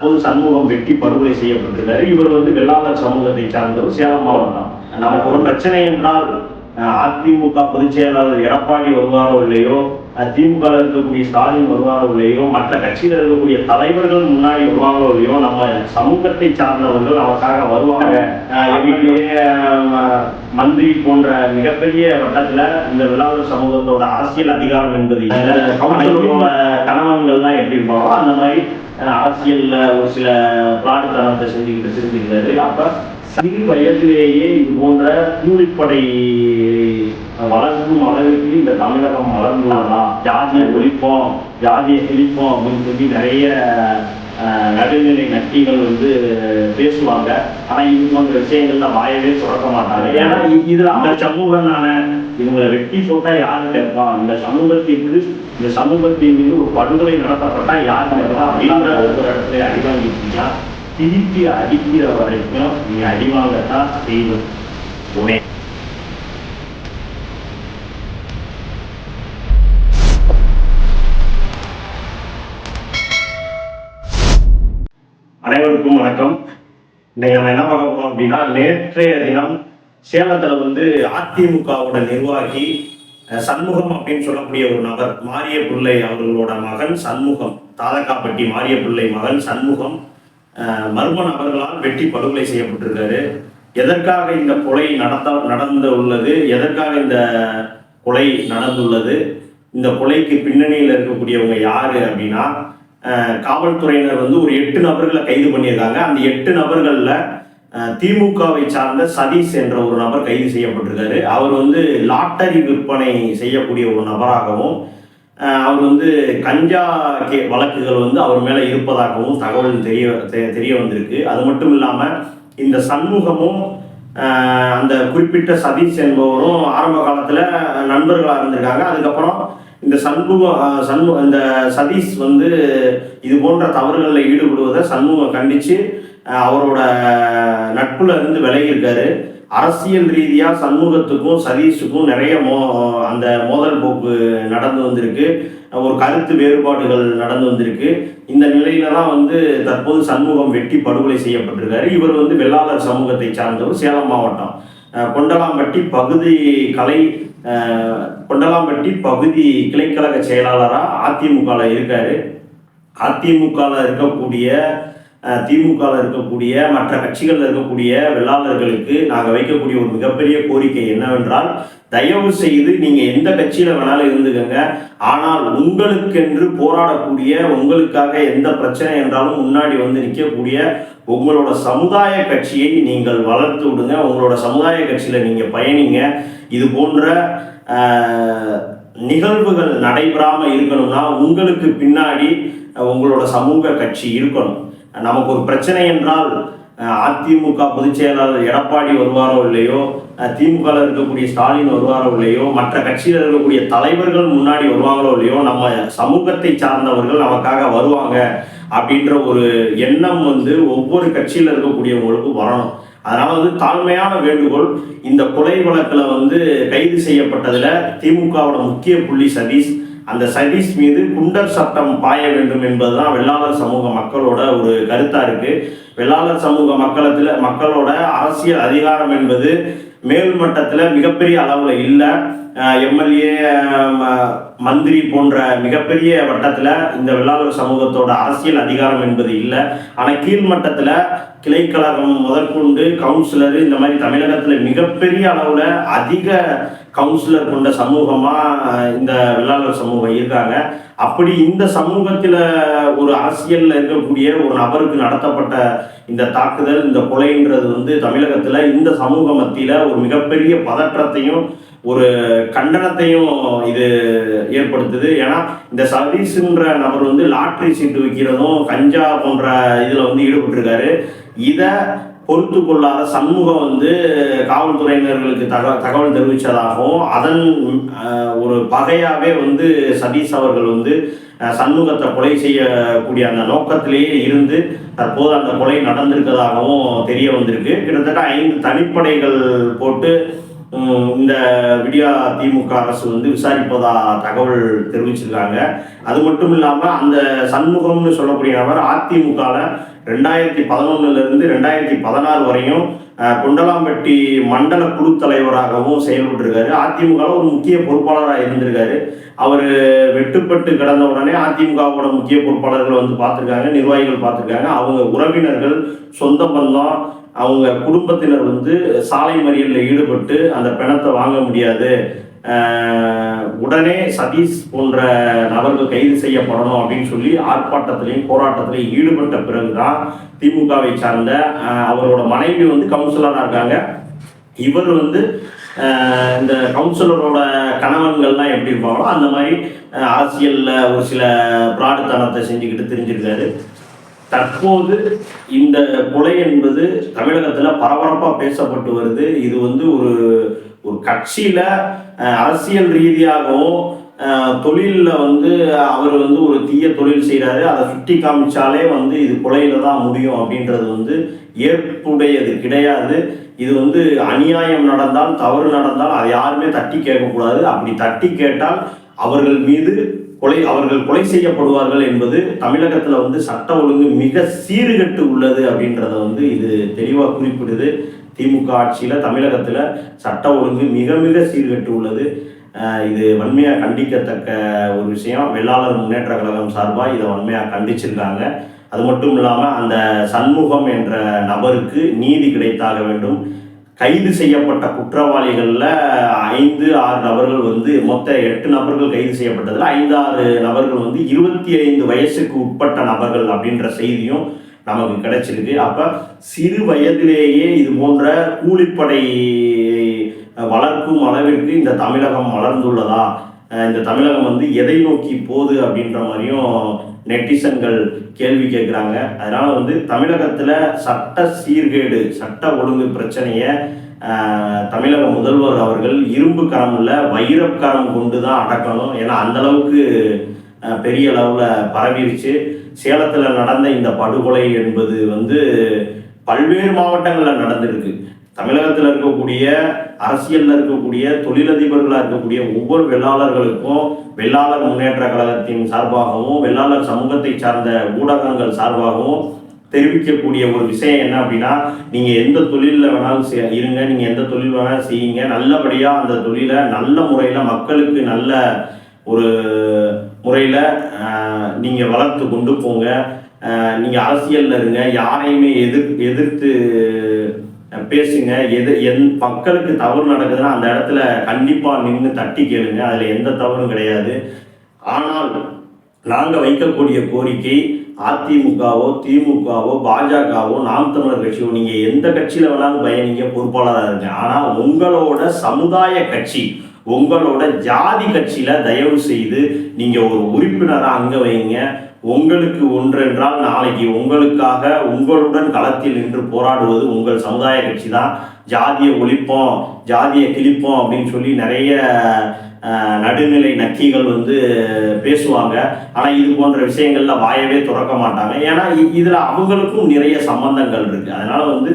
பொது சண்முகம் வெட்டி படுகொலை செய்யப்பட்டிருக்காரு இவர் வந்து வெள்ளாளர் சமூகத்தை சார்ந்தவர் சேலம் மாவட்டம் நமக்கு ஒரு பிரச்சனை என்றால் அதிமுக பொதுச் செயலாளர் எடப்பாடி வருவாரோ இல்லையோ திமுக இருக்கக்கூடிய ஸ்டாலின் வருவாரோ இல்லையோ மற்ற கட்சியில் இருக்கக்கூடிய தலைவர்கள் முன்னாடி வருவாங்களோ இல்லையோ நம்ம சமூகத்தை சார்ந்தவர்கள் நமக்காக வருவாங்க. மந்திரி போன்ற மிகப்பெரிய வட்டத்துல இந்த வெள்ளாளர் சமூகத்தோட அரசியல் அதிகாரம் என்பது. கவுன்சிலரோட கணவன்கள்லாம் எப்படி இருப்பாங்களோ அந்த மாதிரி அரசியல்ல ஒரு சில பிளாட்டுத்தனத்தை செஞ்சுக்கிட்டு செஞ்சுக்கிறாரு அப்ப சிறு வயதிலேயே இது போன்ற கூலிப்படை வளர்க்கும் அளவுக்கு இந்த தமிழகம் வளர்ந்துள்ளலாம் ஜாதியை ஒழிப்போம் ஜாதியை கிழிப்போம் அப்படின்னு சொல்லி நிறைய நடுநிலை நட்டிகள் வந்து பேசுவாங்க. ஆனா இது போன்ற விஷயங்கள்ல வாயவே சுரக்க மாட்டாங்க. ஏன்னா இ- இதுல அந்த சமூகம் தானே இவங்களை வெட்டி போட்டா யாரு கேட்பான் இந்த சமூகத்திற்கு இந்த சமூகத்தின் மீது ஒரு படுகொலை நடத்தப்பட்டா யாரு கேட்பான் அப்படின்ற ஒரு இடத்துல அடிவாங்கிட்டீங்கன்னா திருப்பி அடிக்கிற வரைக்கும் நீ அடிவாங்கத்தான் செய்யணும் நம்ம என்ன பார்க்க போறோம் அப்படின்னா நேற்றைய தினம் சேலத்துல வந்து அதிமுகவோட நிர்வாகி சண்முகம் அப்படின்னு சொல்லக்கூடிய ஒரு நபர் மாரிய பிள்ளை அவர்களோட மகன் சண்முகம் தாதக்காப்பட்டி மாரிய பிள்ளை மகன் சண்முகம் மர்ம நபர்களால் வெட்டி படுகொலை செய்யப்பட்டிருக்காரு. எதற்காக இந்த கொலை நடத்த நடந்து உள்ளது எதற்காக இந்த கொலை நடந்துள்ளது? இந்த கொலைக்கு பின்னணியில் இருக்கக்கூடியவங்க யாரு அப்படின்னா காவல்துறையினர் வந்து ஒரு எட்டு நபர்களை கைது பண்ணியிருக்காங்க. அந்த எட்டு நபர்களில் திமுகவை சார்ந்த சதீஷ் என்ற ஒரு நபர் கைது செய்யப்பட்டிருக்காரு. அவர் வந்து லாட்டரி விற்பனை செய்யக்கூடிய ஒரு நபராகவும் அவர் வந்து கஞ்சா கே வழக்குகள் வந்து அவர் மேலே இருப்பதாகவும் தகவல் தெரிய தெ- தெரிய வந்திருக்கு. அது மட்டும் இல்லாமல் இந்த சண்முகமும் அந்த குறிப்பிட்ட சதீஷ் என்பவரும் ஆரம்ப காலத்தில் நண்பர்களாக இருந்திருக்காங்க. அதுக்கப்புறம் இந்த சண்முகம் சண்முக இந்த சதீஷ் வந்து இது போன்ற தவறுகளில் ஈடுபடுவதை சண்முகம் கண்டித்து அவரோட நட்புல இருந்து விலகியிருக்காரு. அரசியல் ரீதியாக சண்முகத்துக்கும் சதீஷுக்கும் நிறைய மோ அந்த மோதல் போக்கு நடந்து வந்திருக்கு. ஒரு கருத்து வேறுபாடுகள் நடந்து வந்திருக்கு. இந்த நிலையில தான் வந்து தற்போது சண்முகம் வெட்டி படுகொலை செய்யப்பட்டிருக்காரு. இவர் வந்து வெள்ளாளர் சமூகத்தை சார்ந்தவர் சேலம் மாவட்டம். கொண்டலாம்பட்டி பகுதி கலை கொண்டலாம்பட்டி பகுதி கிளைக்கழக செயலாளராக அதிமுகவில் இருக்கார். அதிமுகவில் இருக்கக்கூடிய திமுகவில் இருக்கக்கூடிய மற்ற கட்சிகளில் இருக்கக்கூடிய வெள்ளாளர்களுக்கு நாங்கள் வைக்கக்கூடிய ஒரு மிகப்பெரிய கோரிக்கை என்னவென்றால் தயவு செய்து நீங்கள் எந்த கட்சியில் வேணாலும் இருந்துக்கங்க. ஆனால் உங்களுக்கென்று போராடக்கூடிய உங்களுக்காக எந்த பிரச்சனை என்றாலும் முன்னாடி வந்து நிற்கக்கூடிய உங்களோட சமுதாய கட்சியை நீங்கள் வளர்த்து விடுங்க. உங்களோட சமுதாய கட்சியில் நீங்கள் பயணிங்க. இது போன்ற நிகழ்வுகள் நடைபெறாமல் இருக்கணும்னா உங்களுக்கு பின்னாடி உங்களோட சமூக கட்சி இருக்கணும். நமக்கு ஒரு பிரச்சனை என்றால் அதிமுக பொதுச் செயலாளர் எடப்பாடி வருவாரோ இல்லையோ திமுக இருக்கக்கூடிய ஸ்டாலின் வருவாரோ இல்லையோ மற்ற கட்சியில் இருக்கக்கூடிய தலைவர்கள் முன்னாடி வருவாங்களோ இல்லையோ நம்ம சமூகத்தை சார்ந்தவர்கள் நமக்காக வருவாங்க அப்படின்ற ஒரு எண்ணம் வந்து ஒவ்வொரு கட்சியில் இருக்கக்கூடியவங்களுக்கும் வரணும். அதனால வந்து தாழ்மையான வேண்டுகோள் இந்த கொலை வழக்கில் வந்து கைது செய்யப்பட்டதில் திமுகவோட முக்கிய புள்ளி சதீஷ் அந்த சதீஷ் மீது குண்டர் சட்டம் பாய வேண்டும் என்பதுதான் வெள்ளாளர் சமூக மக்களோட ஒரு கருத்தா இருக்கு. வெள்ளாளர் சமூக மக்களத்தில் மக்களோட அரசியல் அதிகாரம் என்பது மேல்மட்டத்தில் மிகப்பெரிய அளவில் இல்லை. எம்எல்ஏ மந்திரி போன்ற மிகப்பெரிய வட்டத்தில் இந்த வெள்ளாளர் சமூகத்தோட அரசியல் அதிகாரம் என்பது இல்லை. ஆனால் கீழ்மட்டத்தில் கிளைக்கழகம் முதற்கொண்டு கவுன்சிலர் இந்த மாதிரி தமிழகத்தில் மிகப்பெரிய அளவில் அதிக கவுன்சிலர் கொண்ட சமூகமாக இந்த வெள்ளாளர் சமூகம் இருக்காங்க. அப்படி இந்த சமூகத்தில் ஒரு அரசியலில் இருக்கக்கூடிய ஒரு நபருக்கு நடத்தப்பட்ட இந்த தாக்குதல் இந்த கொலைன்றது வந்து தமிழகத்தில் இந்த சமூக மத்தியில் ஒரு மிகப்பெரிய பதற்றத்தையும் ஒரு கண்டனத்தையும் இது ஏற்படுத்துது. ஏன்னா இந்த சதீஷ்ன்ற நபர் வந்து லாட்ரி சீட்டு விற்கிறதும் கஞ்சா போன்ற இதில் வந்து ஈடுபட்டிருக்காரு. இதை பொறுத்து கொள்ளாத சமூகம் வந்து காவல்துறையினர்களுக்கு தக தகவல் தெரிவித்ததாகவும் அதன் ஒரு பகையாகவே வந்து சதீஷ் அவர்கள் வந்து சண்முகத்தை கொலை செய்யக்கூடிய அந்த நோக்கத்திலேயே இருந்து தற்போது அந்த கொலை நடந்திருக்கிறதாகவும் தெரிய வந்திருக்கு. கிட்டத்தட்ட ஐந்து தனிப்படைகள் போட்டு இந்த விடியா திமுக அரசு வந்து விசாரிப்பதா தகவல் தெரிவிச்சிருக்காங்க. அது மட்டும் இல்லாமல் அந்த சண்முகம்னு சொல்லக்கூடிய நபர் அதிமுகவில் ரெண்டாயிரத்தி பதினொன்னுலேருந்து ரெண்டாயிரத்தி பதினாறு வரையும் குண்டலாம்பட்டி கொண்டலாம்பட்டி மண்டல குழு தலைவராகவும் செயல்பட்டிருக்காரு. அதிமுகவில் ஒரு முக்கிய பொறுப்பாளராக இருந்திருக்காரு. அவர் வெட்டுப்பட்டு கிடந்த உடனே அதிமுகவோட முக்கிய பொறுப்பாளர்கள் வந்து பார்த்துருக்காங்க நிர்வாகிகள் பார்த்துருக்காங்க. அவங்க உறவினர்கள் சொந்த பந்தம் அவங்க குடும்பத்தினர் வந்து சாலை மறியலில் ஈடுபட்டு அந்த பிணத்தை வாங்க முடியாது. உடனே சதீஷ் போன்ற நபர்கள் கைது செய்யப்படணும் அப்படின்னு சொல்லி ஆர்ப்பாட்டத்திலையும் போராட்டத்திலையும் ஈடுபட்ட பிறகுதான் திமுகவை சார்ந்த அவரோட மனைவி வந்து கவுன்சிலராக இருக்காங்க. இவர் வந்து இந்த கவுன்சிலரோட கணவன்கள்லாம் எப்படி இருப்பாங்களோ அந்த மாதிரி அரசியலில் ஒரு சில பிராடுத்தனத்தை செஞ்சுக்கிட்டு தெரிஞ்சிருக்காரு. தற்போது இந்த கொலை என்பது தமிழகத்துல பரபரப்பா பேசப்பட்டு வருது. இது வந்து ஒரு ஒரு கட்சியில அரசியல் ரீதியாகவும் தொழிலில் வந்து அவர் வந்து ஒரு தீய தொழில் செய்கிறாரு அதை சுட்டி காமிச்சாலே வந்து இது கொலையில தான் முடியும் அப்படின்றது வந்து ஏற்புடையது கிடையாது. இது வந்து அநியாயம் நடந்தால் தவறு நடந்தால் அதை யாருமே தட்டி கேட்கக்கூடாது. அப்படி தட்டி கேட்டால் அவர்கள் மீது கொலை அவர்கள் கொலை செய்யப்படுவார்கள் என்பது தமிழகத்தில் வந்து சட்ட ஒழுங்கு மிக சீர்கெட்டு உள்ளது அப்படின்றத வந்து இது தெளிவாக குறிப்பிடுது. திமுக ஆட்சியில் தமிழகத்தில் சட்ட ஒழுங்கு மிக மிக சீர்கெட்டு உள்ளது. இது வன்மையாக கண்டிக்கத்தக்க ஒரு விஷயம். வெள்ளாளர் முன்னேற்ற கழகம் சார்பாக இதை வன்மையாக கண்டிச்சிருக்காங்க. அது மட்டும் இல்லாமல் அந்த சண்முகம் என்ற நபருக்கு நீதி கிடைத்தாக வேண்டும். கைது செய்யப்பட்ட குற்றவாளிகளில் ஐந்து ஆறு நபர்கள் வந்து மொத்த எட்டு நபர்கள் கைது செய்யப்பட்டதில் ஐந்து ஆறு நபர்கள் வந்து இருபத்தி ஐந்து வயசுக்கு உட்பட்ட நபர்கள் அப்படின்ற செய்தியும் நமக்கு கிடைச்சிருக்கு. அப்போ சிறு வயதிலேயே இது போன்ற கூலிப்படை வளர்க்கும் அளவிற்கு இந்த தமிழகம் வளர்ந்துள்ளதா? இந்த தமிழகம் வந்து எதை நோக்கி போகுது அப்படின்ற மாதிரியும் நெட்டிசன்கள் கேள்வி கேட்குறாங்க. அதனால் வந்து தமிழகத்தில் சட்ட சீர்கேடு சட்ட ஒழுங்கு பிரச்சனையை தமிழக முதல்வர் அவர்கள் இரும்பு கரம் இல்லை வைரக்கரம் கொண்டு தான் அடக்கணும். ஏன்னா அந்த அளவுக்கு பெரிய அளவில் பரவிருச்சு. சேலத்தில் நடந்த இந்த படுகொலை என்பது வந்து பல்வேறு மாவட்டங்களில் நடந்திருக்கு. தமிழகத்தில் இருக்கக்கூடிய அரசியலில் இருக்கக்கூடிய தொழிலதிபர்களாக இருக்கக்கூடிய ஒவ்வொரு வெள்ளாளர்களுக்கும் வெள்ளாளர் முன்னேற்ற கழகத்தின் சார்பாகவும் வெள்ளாளர் சமூகத்தை சார்ந்த ஊடகங்கள் சார்பாகவும் தெரிவிக்கக்கூடிய ஒரு விஷயம் என்ன அப்படின்னா நீங்க எந்த தொழிலில் வேணாலும் இருங்க நீங்க எந்த தொழில் வேணாலும் செய்யுங்க. நல்லபடியா அந்த தொழிலை நல்ல முறையில் மக்களுக்கு நல்ல ஒரு முறையில் நீங்கள் நீங்க வளர்த்து கொண்டு போங்க. நீங்கள் நீங்க இருங்க. யாரையுமே எதிர் எதிர்த்து பேசுங்க. எது எந் மக்களுக்கு தவறு நடக்குதுன்னா அந்த இடத்துல கண்டிப்பா நின்று தட்டி கேளுங்க. அதுல எந்த தவறும் கிடையாது. ஆனால் நாங்கள் வைக்கக்கூடிய கோரிக்கை அதிமுகவோ திமுகவோ பாஜகவோ நாம் தமிழர் கட்சியோ நீங்க எந்த கட்சியில வேணாலும் பயணிங்க பொறுப்பாளராக இருங்க. ஆனா உங்களோட சமுதாய கட்சி உங்களோட ஜாதி கட்சியில தயவு செய்து நீங்க ஒரு உறுப்பினராக அங்க வைங்க. உங்களுக்கு ஒன்றென்றால் நாளைக்கு உங்களுக்காக உங்களுடன் களத்தில் நின்று போராடுவது உங்கள் சமுதாய கட்சி தான் ஜாதியை ஒழிப்போம் ஜாதியை கிழிப்போம் அப்படின்னு சொல்லி நிறைய நடுநிலை நக்கிகள் வந்து பேசுவாங்க. ஆனால் இது போன்ற விஷயங்களில் வாயவே திறக்க மாட்டாங்க. ஏன்னா இதில் அவங்களுக்கும் நிறைய சம்பந்தங்கள் இருக்குது அதனால் வந்து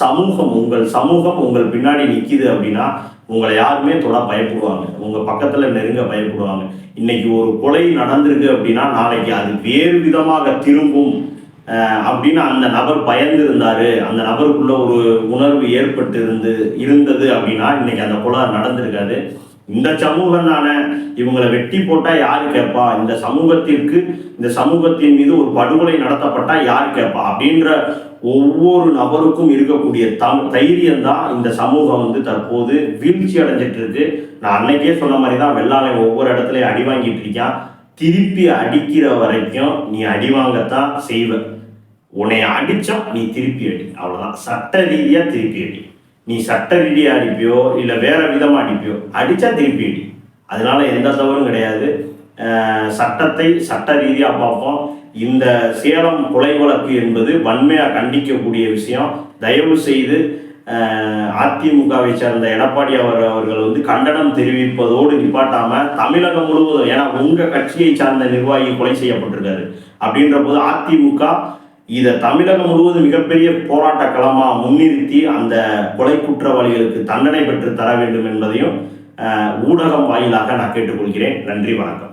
சமூகம் உங்கள் சமூகம் உங்கள் பின்னாடி நிற்கிது அப்படின்னா உங்களை யாருமே தொட பயப்படுவாங்க. உங்கள் பக்கத்தில் நெருங்க பயப்படுவாங்க. இன்னைக்கு ஒரு கொலை நடந்திருக்கு அப்படின்னா நாளைக்கு அது வேறு விதமாக திரும்பும். அப்படின்னு அந்த நபர் பயந்து இருந்தார் அந்த நபருக்குள்ள ஒரு உணர்வு ஏற்பட்டு இருந்து இருந்தது அப்படின்னா இன்னைக்கு அந்த கொலை நடந்திருக்காது. இந்த சமூகம் தானே இவங்களை வெட்டி போட்டா யார் கேட்பா? இந்த சமூகத்திற்கு இந்த சமூகத்தின் மீது ஒரு படுகொலை நடத்தப்பட்டா யார் கேட்பா? அப்படின்ற ஒவ்வொரு நபருக்கும் இருக்கக்கூடிய தம் தைரியம் தான் இந்த சமூகம் வந்து தற்போது வீழ்ச்சி அடைஞ்சிட்டு இருக்கு. நான் அன்னைக்கே சொன்ன மாதிரி தான் வெள்ளாளை ஒவ்வொரு இடத்துலையும் அடி வாங்கிட்டு இருக்கான். திருப்பி அடிக்கிற வரைக்கும் நீ அடி வாங்கத்தான் செய்வ. உன்னை அடிச்சா நீ திருப்பி அடி. அவ்வளோதான் சட்ட ரீதியாக திருப்பி அடி. நீ சட்ட ரீதியாக அடிப்பியோ இல்லை வேறு விதமாக அடிப்பியோ அடித்தா திருப்பி அடி. அதனால் எந்த தவறும் கிடையாது. சட்டத்தை சட்ட ரீதியாக பார்ப்போம். இந்த சேலம் கொலை வழக்கு என்பது வன்மையாக கண்டிக்கக்கூடிய விஷயம். தயவு செய்து அதிமுகவை சேர்ந்த எடப்பாடி அவர் அவர்கள் வந்து கண்டனம் தெரிவிப்பதோடு நிப்பாட்டாமல் தமிழகம் முழுவதும் ஏன்னா உங்கள் கட்சியை சார்ந்த நிர்வாகி கொலை செய்யப்பட்டிருக்காரு. அப்படின்ற போது அதிமுக இதை தமிழகம் முழுவதும் மிகப்பெரிய போராட்ட களமாக முன்னிறுத்தி அந்த கொலை குற்றவாளிகளுக்கு தண்டனை பெற்று தர வேண்டும் என்பதையும் ஊடகம் வாயிலாக நான் கேட்டுக்கொள்கிறேன். நன்றி வணக்கம்.